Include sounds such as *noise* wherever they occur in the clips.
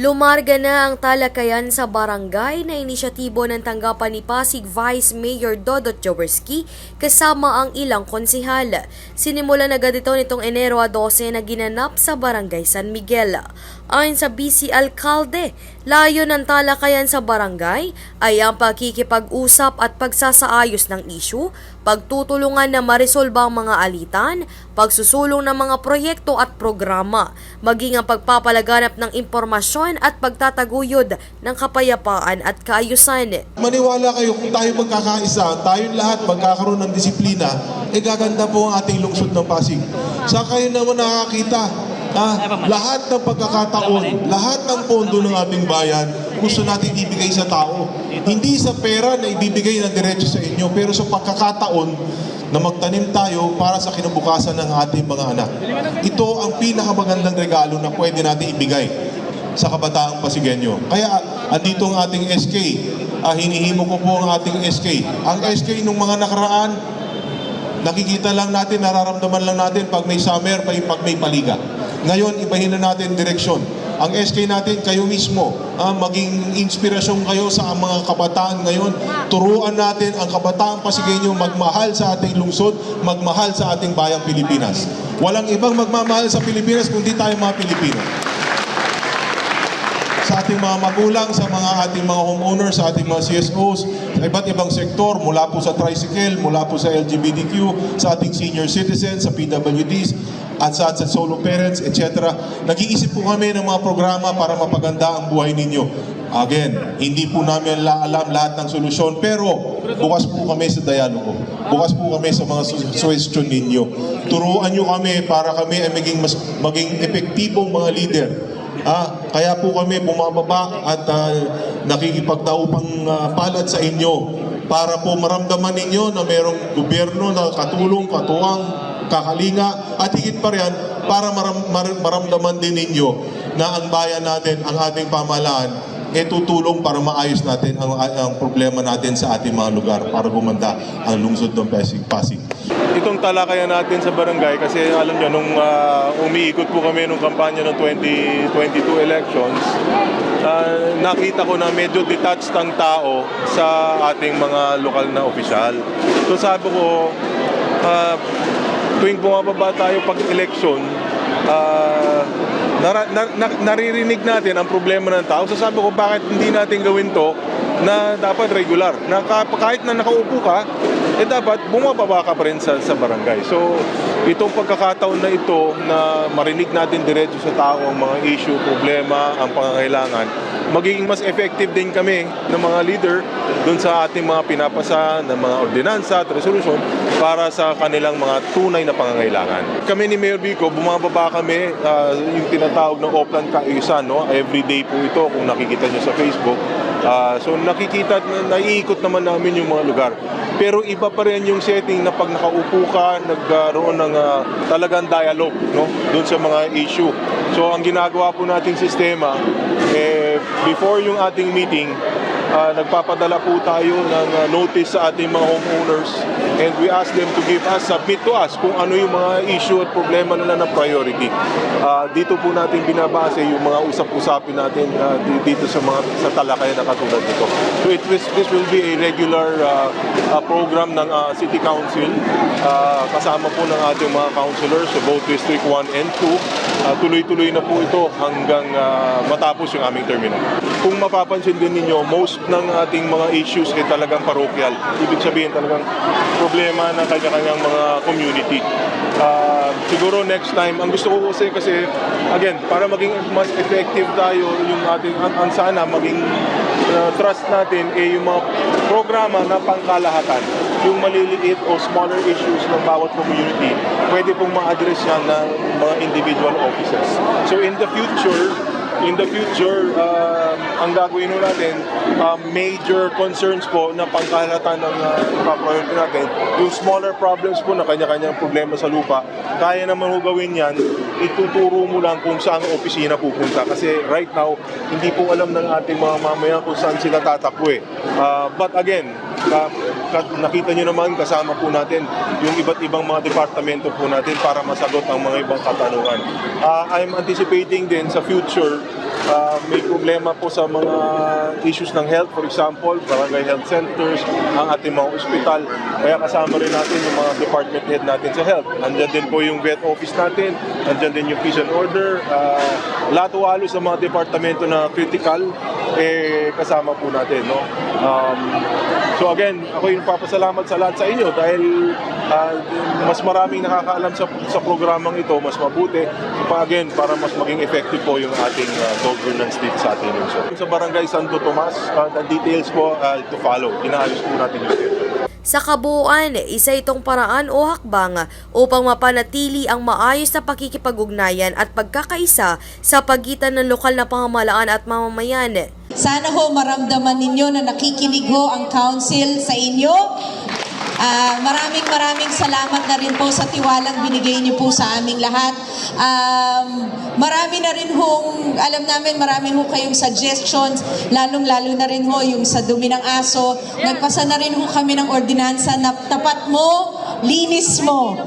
Lumarga na ang talakayan sa barangay na inisyatibo ng tanggapan ni Pasig Vice Mayor Dodot Jaworski kasama ang ilang konsihal. Sinimula na agad ito nitong Enero 12 na ginanap sa barangay San Miguel. Ayon sa BC Alcalde, layo ng talakayan sa barangay ay ang pagkikipag-usap at pagsasaayos ng isyu, pagtutulungan na maresolba ang mga alitan, pagsusulong ng mga proyekto at programa, maging ang pagpapalaganap ng impormasyon at pagtataguyod ng kapayapaan at kaayusan. Maniwala kayo kung tayo magkakaisa, tayong lahat magkakaroon ng disiplina, eh gaganda po ang ating lungsod ng Pasig. Sa kayo naman nakakita, ha, lahat ng pagkakataon, lahat ng pondo ng ating bayan, gusto natin ibigay sa tao. Hindi sa pera na ibibigay ng diretso sa inyo, pero sa pagkakataon na magtanim tayo para sa kinabukasan ng ating mga anak. Ito ang pinakamagandang regalo na pwede natin ibigay sa kabataang Pasigenyo. Kaya andito ang ating SK. Ah, hinihimo ko po ang ating SK. Ang SK nung mga nakaraan, nakikita lang natin, nararamdaman lang natin pag may summer, pag may paliga. Ngayon, ibahin na natin direksyon. Ang SK natin, kayo mismo, ah, maging inspirasyon kayo sa mga kabataan ngayon. Turuan natin ang kabataan Pasigueño magmahal sa ating lungsod, magmahal sa ating bayang Pilipinas. Walang ibang magmamahal sa Pilipinas kundi tayo mga Pilipino ating mga magulang, sa mga ating mga homeowners, sa ating mga CSOs, sa iba't ibang sektor, mula po sa tricycle, mula po sa LGBTQ, sa ating senior citizens, sa PWDs, at sa, sa solo parents, etc. Nag-iisip po kami ng mga programa para mapaganda ang buhay ninyo. Again, hindi po namin la- alam lahat ng solusyon, pero bukas po kami sa dialogo. Bukas po kami sa mga su- suggestion ninyo. Turuan nyo kami para kami ay maging, mas, maging epektibong mga leader Ah, kaya po kami bumababa at uh, nakikipagtaupang ah, palad sa inyo para po maramdaman ninyo na mayroong gobyerno na katulong, katuwang, kakalinga at higit pa riyan para maram, mar- maramdaman din ninyo na ang bayan natin, ang ating pamahalaan e tutulong para maayos natin ang, ang problema natin sa ating mga lugar para gumanda ang lungsod ng Pasig. Pasig. Itong talakayan natin sa barangay kasi alam niyo nung ah, umiikot po kami nung kampanya ng 2022 elections, ah, nakita ko na medyo detached ang tao sa ating mga lokal na opisyal. So sabi ko, ah, tuwing bumababa tayo pag election, ah, nara- na- na- naririnig natin ang problema ng tao. So sabi ko, bakit hindi natin gawin to na dapat regular? Na ka- kahit na nakaupo ka, eh dapat bumababa ka pa rin sa, sa barangay. So, itong pagkakataon na ito na marinig natin diretso sa tao ang mga issue, problema, ang pangangailangan, magiging mas effective din kami ng mga leader dun sa ating mga pinapasa ng mga ordinansa at resolusyon para sa kanilang mga tunay na pangangailangan. Kami ni Mayor Vico, bumababa kami ah, yung tinatawag ng Oplan Kaayusan. No? Every day po ito kung nakikita nyo sa Facebook. Ah, so nakikita, na, naiikot naman namin yung mga lugar. Pero iba pa rin yung setting na pag nakaupo ka, nagkaroon ng ah, talagang dialogue no? doon sa mga issue. So ang ginagawa po nating sistema, eh, before yung ating meeting, ah, nagpapadala po tayo ng ah, notice sa ating mga homeowners and we ask them to give us, submit to us kung ano yung mga issue at problema nila na priority. Ah, dito po natin binabase yung mga usap-usapin natin di- dito sa mga sa talakayan na katulad nito. So it was, this will be a regular ah, ah, program ng ah, City Council Ah, kasama po ng ating mga councilors sa both District 1 and 2. Ah, tuloy-tuloy na po ito hanggang ah, matapos yung aming terminal. Kung mapapansin din ninyo, most ng ating mga issues ay talagang parochial. Ibig sabihin talagang problema ng kanya-kanyang mga community. Ah, siguro next time, ang gusto ko kasi kasi again, para maging mas effective tayo yung ating ang, ang sana maging uh, trust natin eh yung mga programa na pangkalahatan, yung maliliit o smaller issues ng bawat community, pwede pong ma-address yan ng mga individual offices. So in the future, in the future, um, ang gagawin natin, um, major concerns po na pangkahalatan ng uh, ipapriority natin, yung smaller problems po na kanya-kanyang problema sa lupa, kaya naman ho gawin yan, ituturo mo lang kung saan ang opisina pupunta. Kasi right now, hindi po alam ng ating mga mamayan kung saan sila tatakbo eh. Uh, but again, ka- nakita nyo naman kasama po natin yung iba't ibang mga departamento po natin para masagot ang mga ibang katanungan. Uh, I'm anticipating din sa future uh, may, problema po sa mga issues ng health, for example, barangay health centers, ang ating mga ospital. Kaya kasama rin natin yung mga department head natin sa health. Andyan din po yung vet office natin, andyan din yung peace and order. Uh, lahat walo sa mga departamento na critical, eh, kasama po natin. No? Um, so again, ako yung papasalamat sa lahat sa inyo dahil ah, mas maraming nakakaalam sa, sa programang ito, mas mabuti. Pa, again, para mas maging effective po yung ating ah, governance dito sa ating lungsod. Sa Barangay Santo Tomas, ah, the details po ah, to follow. Inaayos po natin schedule. Sa kabuuan, isa itong paraan o hakbang upang mapanatili ang maayos na pakikipag-ugnayan at pagkakaisa sa pagitan ng lokal na pamahalaan at mamamayan. Sana ho maramdaman ninyo na nakikinig ho ang council sa inyo. Ah, maraming maraming salamat na rin po sa tiwalang binigay niyo po sa aming lahat. Um, marami na rin hong, alam namin marami ho kayong suggestions, lalong-lalo na rin ho yung sa dumi ng aso. Nagpasa na rin ho kami ng ordinansa na tapat mo, linis mo.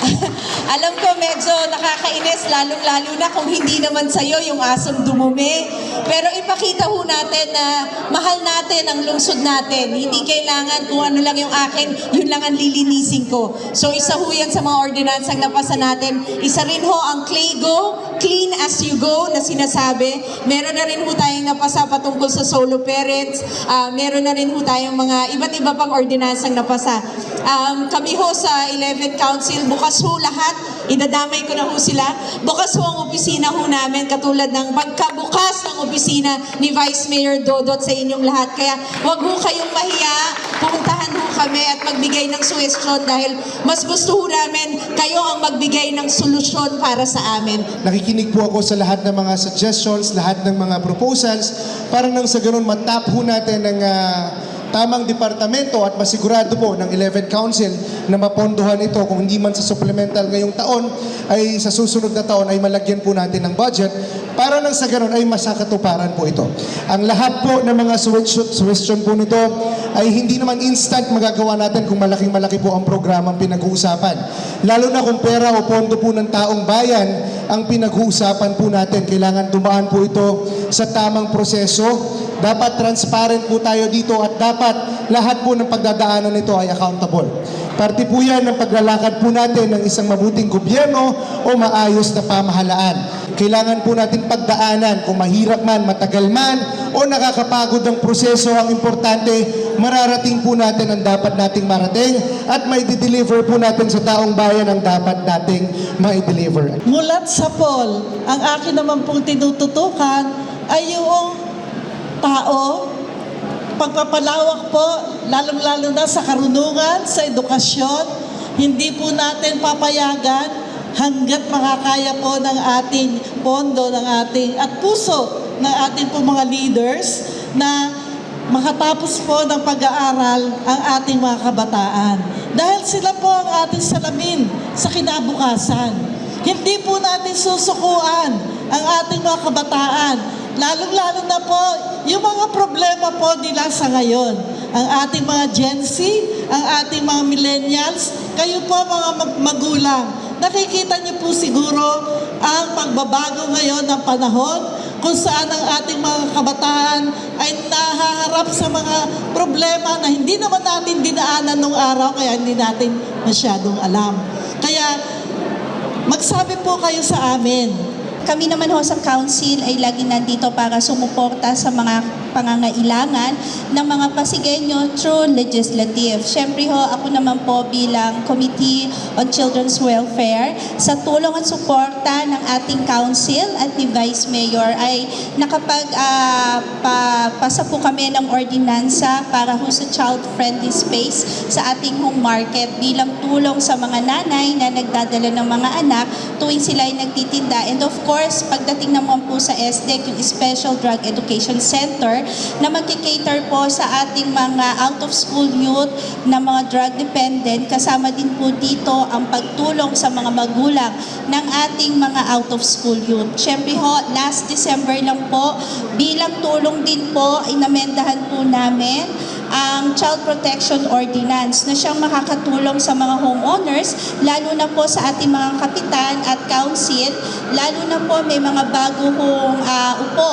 *laughs* alam ko medyo nakakainis, lalong-lalo na kung hindi naman sa'yo yung asong dumumi. Pero ipakita ho natin na mahal natin ang lungsod natin. Hindi kailangan kung ano lang yung akin, yun lang ang lilinisin ko. So isa ho yan sa mga ordinansang napasa natin. Isa rin ho ang Claygo, clean as you go na sinasabi. Meron na rin ho tayong napasa patungkol sa solo parents. Ah, meron na rin ho tayong mga iba't iba pang ordinansang napasa. Um, kami ho sa 11th Council, bukas ho lahat. Idadamay ko na ho sila. Bukas ho ang opisina ho namin katulad ng pagkabukas ng opisina ni Vice Mayor Dodot sa inyong lahat. Kaya wag ho kayong mahiya. Pumuntahan ho kami at magbigay ng suwestyon dahil mas gusto ho namin kayo ang magbigay ng solusyon para sa amin. Nakikinig po ako sa lahat ng mga suggestions, lahat ng mga proposals para nang sa ganun matap ho natin ng ah, tamang departamento at masigurado po ng 11th Council na mapondohan ito kung hindi man sa supplemental ngayong taon ay sa susunod na taon ay malagyan po natin ng budget para nang sa ganun ay masakatuparan po ito. Ang lahat po ng mga suggestion po nito ay hindi naman instant magagawa natin kung malaking malaki po ang programang pinag-uusapan. Lalo na kung pera o pondo po ng taong bayan ang pinag-uusapan po natin. Kailangan dumaan po ito sa tamang proseso. Dapat transparent po tayo dito at dapat lahat po ng pagdadaanan nito ay accountable. Parte po yan ng paglalakad po natin ng isang mabuting gobyerno o maayos na pamahalaan. Kailangan po natin pagdaanan kung mahirap man, matagal man o nakakapagod ang proseso. Ang importante, mararating po natin ang dapat nating marating at may deliver po natin sa taong bayan ang dapat nating mai-deliver. Mulat sa poll, ang akin naman pong tinututukan ay yung tao, pagpapalawak po, lalong-lalo na sa karunungan, sa edukasyon, hindi po natin papayagan hanggat makakaya po ng ating pondo, ng ating, at puso ng ating po mga leaders na makatapos po ng pag-aaral ang ating mga kabataan. Dahil sila po ang ating salamin sa kinabukasan. Hindi po natin susukuan ang ating mga kabataan. Lalong-lalo na po yung mga problema po nila sa ngayon. Ang ating mga Gen Z, ang ating mga millennials, kayo po mga mag- magulang. Nakikita niyo po siguro ang pagbabago ngayon ng panahon kung saan ang ating mga kabataan ay nahaharap sa mga problema na hindi naman natin dinaanan nung araw kaya hindi natin masyadong alam. Kaya magsabi po kayo sa amin, Kami naman ho sa council ay lagi nandito para sumuporta sa mga pangangailangan ng mga Pasigenyo through legislative. Siyempre ho, ako naman po bilang Committee on Children's Welfare, sa tulong at suporta ng ating council at ni Vice Mayor ay nakapag pa, pasa po kami ng ordinansa para ho sa child-friendly space sa ating home market bilang tulong sa mga nanay na nagdadala ng mga anak tuwing sila ay nagtitinda. And of course, pagdating naman po sa SDEC, yung Special Drug Education Center, na magkikater po sa ating mga out-of-school youth na mga drug dependent. Kasama din po dito ang pagtulong sa mga magulang ng ating mga out-of-school youth. Siyempre ho, last December lang po, bilang tulong din po, inamendahan po namin ang Child Protection Ordinance na siyang makakatulong sa mga homeowners, lalo na po sa ating mga kapitan at council, lalo na po may mga bago hong ah, upo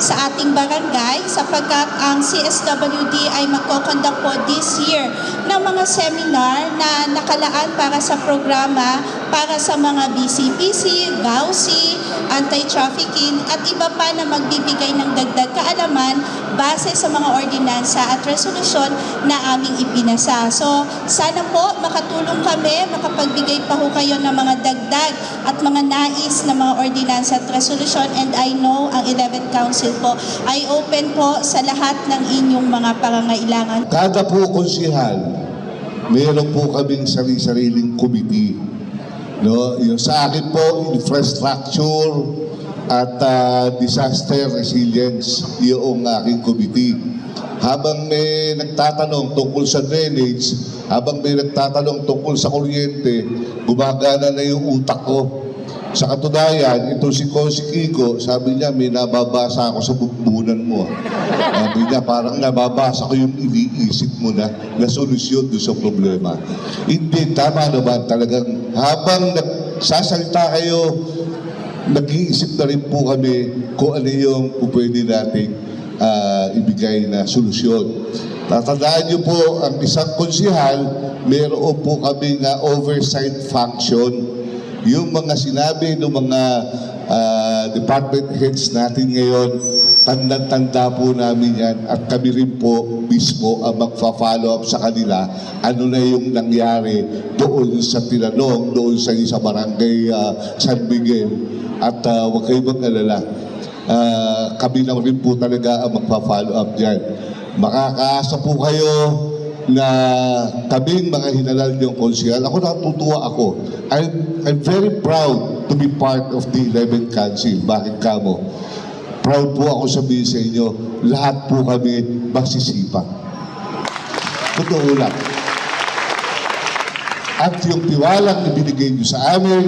sa ating barangay sapagkat ang CSWD ay magkoconduct po this year ng mga seminar na nakalaan para sa programa para sa mga BCPC, GAUSI, anti-trafficking at iba pa na magbibigay ng dagdag kaalaman base sa mga ordinansa at resolusyon na aming ipinasa. So, sana po makatulong kami, makapagbigay pa ho kayo ng mga dagdag at mga nais na mga ordinansa at resolusyon and I know ang 11th Council po ay open po sa lahat ng inyong mga pangangailangan. Kada po konsihal, meron po kaming sarili-sariling committee. No, yung sa akin po, infrastructure at ah, disaster resilience, yung aking committee. Habang may nagtatanong tungkol sa drainage, habang may nagtatanong tungkol sa kuryente, gumagana na yung utak ko. Sa katunayan, ito si Kosi Kiko, sabi niya, may nababasa ako sa bukbunan mo. ah." Sabi niya, parang nababasa ko yung iniisip mo na na solusyon doon sa problema. Hindi, tama naman talagang habang nagsasalita kayo, nag-iisip na rin po kami kung ano yung pwede nating ah, ibigay na solusyon. Tatandaan niyo po, ang isang konsihal, meron po kami nga oversight function yung mga sinabi ng mga ah, department heads natin ngayon, tanda-tanda po namin yan at kami rin po mismo ang magfa-follow up sa kanila ano na yung nangyari doon sa tinanong, doon sa isa barangay ah, San Miguel. At ah, huwag kayo mag-alala. Ah, kami lang rin po talaga ang magpa-follow up dyan. Makakaasa po kayo na kaming mga hinalal niyong konsyal, ako natutuwa ako. I'm, I'm very proud to be part of the 11th Council. Bakit kamo? Proud po ako sabihin sa inyo, lahat po kami magsisipag. Totoo lang. At yung tiwalang ibinigay niyo sa amin,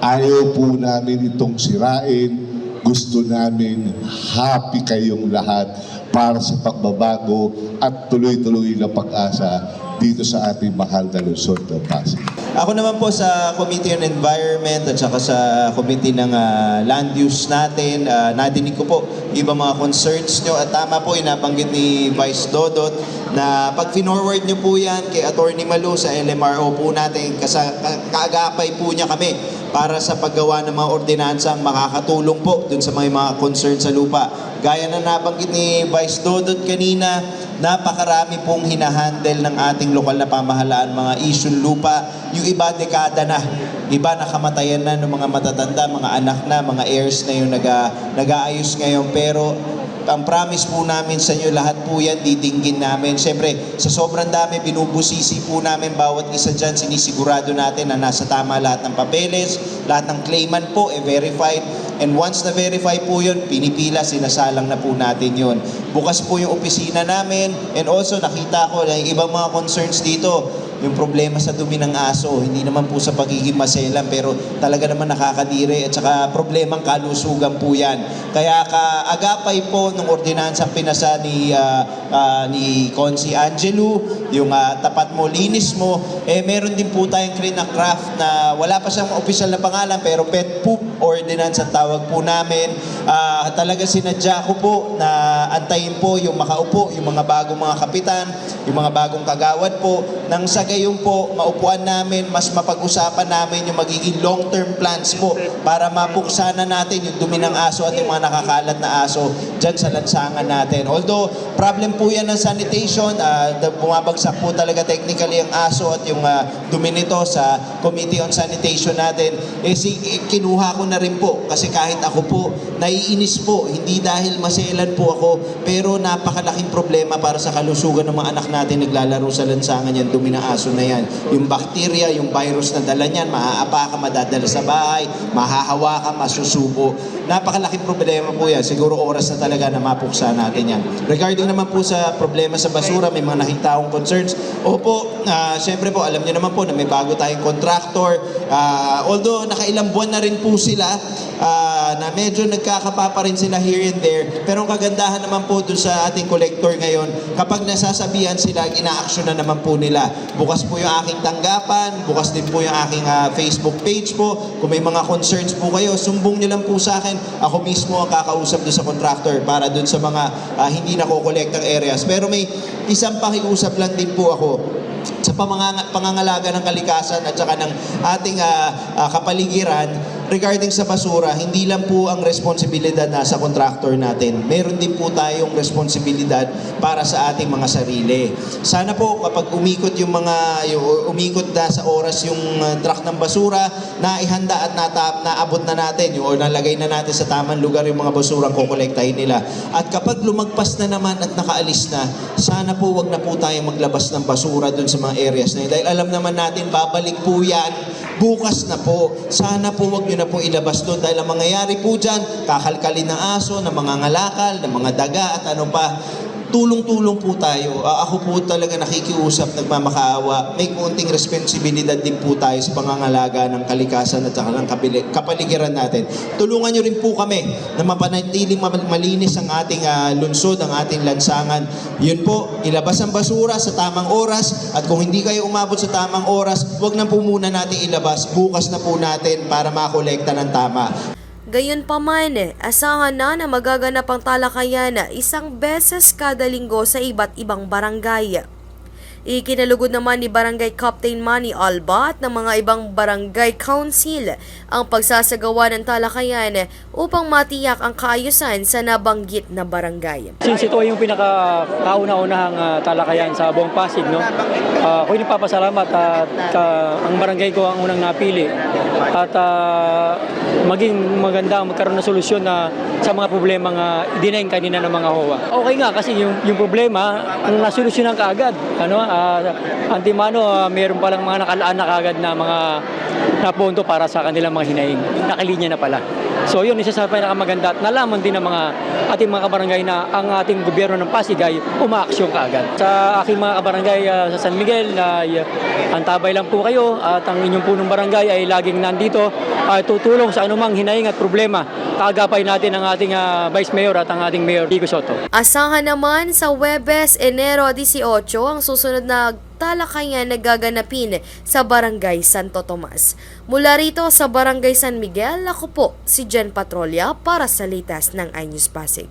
ayaw po namin itong sirain. Gusto namin happy kayong lahat para sa pagbabago at tuloy-tuloy na pag-asa dito sa ating mahal na lungsod ng Pasig. Ako naman po sa Committee on Environment at saka sa Committee ng ah, Land Use natin, ah, nadinig ko po ibang mga concerns nyo at tama po yung nabanggit ni Vice Dodot na pag finorward nyo po yan kay Attorney Malu sa LMRO po natin, kasa, ka- kaagapay po niya kami para sa paggawa ng mga ordinansang makakatulong po dun sa mga, mga concern sa lupa. Gaya na nabanggit ni Vice Dodot kanina, napakarami pong hinahandle ng ating lokal na pamahalaan, mga issue lupa. Yung iba dekada na, iba nakamatayan na ng mga matatanda, mga anak na, mga heirs na yung naga, nag-aayos ngayon. Pero ang promise po namin sa inyo, lahat po yan didinggin namin. Siyempre, sa sobrang dami, binubusisi po namin bawat isa dyan, sinisigurado natin na nasa tama lahat ng papeles, lahat ng claimant po, e verified. And once na-verify po yun, pinipila, sinasalang na po natin yun. Bukas po yung opisina namin, and also nakita ko na ibang mga concerns dito, yung problema sa dumi ng aso, hindi naman po sa pagiging maselan, pero talaga naman nakakadire at saka problemang kalusugan po yan. Kaya kaagapay po ng ordinansang pinasa ni, ah, ah, ni Consi Angelo, yung ah, tapat mo, linis mo, eh meron din po tayong clean na craft na wala pa siyang official na pangalan, pero pet poop ordinance ang tawag po namin. Ah, talaga sinadya ko po na antayin po yung makaupo, yung mga bagong mga kapitan, yung mga bagong kagawad po, nang sa gayon po, maupuan namin, mas mapag-usapan namin yung magiging long-term plans po para mapuksa na natin yung dumi ng aso at yung mga nakakalat na aso dyan sa lansangan natin. Although, problem po yan ng sanitation, da- bumabagsak po talaga technically ang aso at yung ah, dumi nito sa Committee on Sanitation natin, eh, si, eh, kinuha ko na rin po kasi kahit ako po, naiinis po, hindi dahil maselan po ako, pero napakalaking problema para sa kalusugan ng mga anak natin naglalaro sa lansangan yan, dumi ng aso na yan. Yung bacteria, yung virus na dala niyan, maaapa ka, madadala sa bahay, mahahawa ka, masusubo. Napakalaking problema po yan. Siguro oras na talaga na mapuksa natin yan. Regarding naman po sa problema sa basura, may mga nakita akong concerns. Opo, ah, syempre po, alam niyo naman po na may bago tayong contractor. Ah, although nakailang buwan na rin po sila, ah, na medyo nagkakapa pa rin sila here and there. Pero ang kagandahan naman po dun sa ating collector ngayon, kapag nasasabihan sila, ina-action na naman po nila. Bukas po yung aking tanggapan, bukas din po yung aking ah, Facebook page po. Kung may mga concerns po kayo, sumbong nyo lang po sa akin. Ako mismo ang kakausap doon sa contractor para doon sa mga ah, hindi nako-collectang areas. Pero may isang pakiusap lang din po ako sa pamanganga, pangangalaga ng kalikasan at saka ng ating ah, ah, kapaligiran regarding sa basura, hindi lang po ang responsibilidad nasa contractor natin. Meron din po tayong responsibilidad para sa ating mga sarili. Sana po kapag umikot yung mga yung, umikot na sa oras yung ah, truck ng basura, naihanda at nata, naabot na natin yung, o nalagay na natin sa tamang lugar yung mga basurang kukolektahin nila. At kapag lumagpas na naman at nakaalis na, sana po wag na po tayo maglabas ng basura dun sa mga areas na yun. Dahil alam naman natin, babalik po yan bukas na po. Sana po wag nyo na po ilabas doon dahil ang mangyayari po dyan, kakalkalin ng aso, ng mga ngalakal, ng mga daga at ano pa. Tulong-tulong po tayo. Ah, ako po talaga nakikiusap, nagmamakaawa. May konting responsibilidad din po tayo sa pangangalaga ng kalikasan at saka ng kapaligiran natin. Tulungan nyo rin po kami na mapanatiling ma- malinis ang ating ah, lungsod, ang ating lansangan. Yun po, ilabas ang basura sa tamang oras at kung hindi kayo umabot sa tamang oras, wag na po muna natin ilabas. Bukas na po natin para makolekta ng tama. Gayunpaman, asahan na na magaganap ang talakayan isang beses kada linggo sa iba't ibang barangay. Ikinalugod naman ni Barangay Captain Manny Alba at ng mga ibang barangay council ang pagsasagawa ng talakayan upang matiyak ang kaayusan sa nabanggit na barangay. Since ito ay yung pinaka kauna-unahang ah, talakayan sa buong Pasig, no? Uh, ako'y nagpapasalamat at ah, ang barangay ko ang unang napili at ah, maging maganda magkaroon ng solusyon na sa mga problema nga dinaing kanina ng mga HOA. Okay nga kasi yung, yung problema ang nasolusyonan kaagad. Ano, ah, antimano ah, meron palang mga nakalaan na kaagad na mga napunto para sa kanilang mga hinaing. Nakalinya na pala. So yun, isa sa pinakamaganda at nalaman din ng mga ating mga kabarangay na ang ating gobyerno ng Pasig ay umaaksyon kaagad. Sa aking mga kabarangay ah, sa San Miguel, ay uh, antabay lang po kayo at ang inyong punong barangay ay laging nandito ay tutulong sa anumang hinaing at problema. Kaagapay natin ang ating ah, Vice Mayor at ang ating Mayor Digo Soto. Asahan naman sa Webes, Enero 18 ang susunod na talakayan na gaganapin sa Barangay Santo Tomas. Mula rito sa Barangay San Miguel, ako po si Jen Patrolya para sa latest ng iNews Pasig.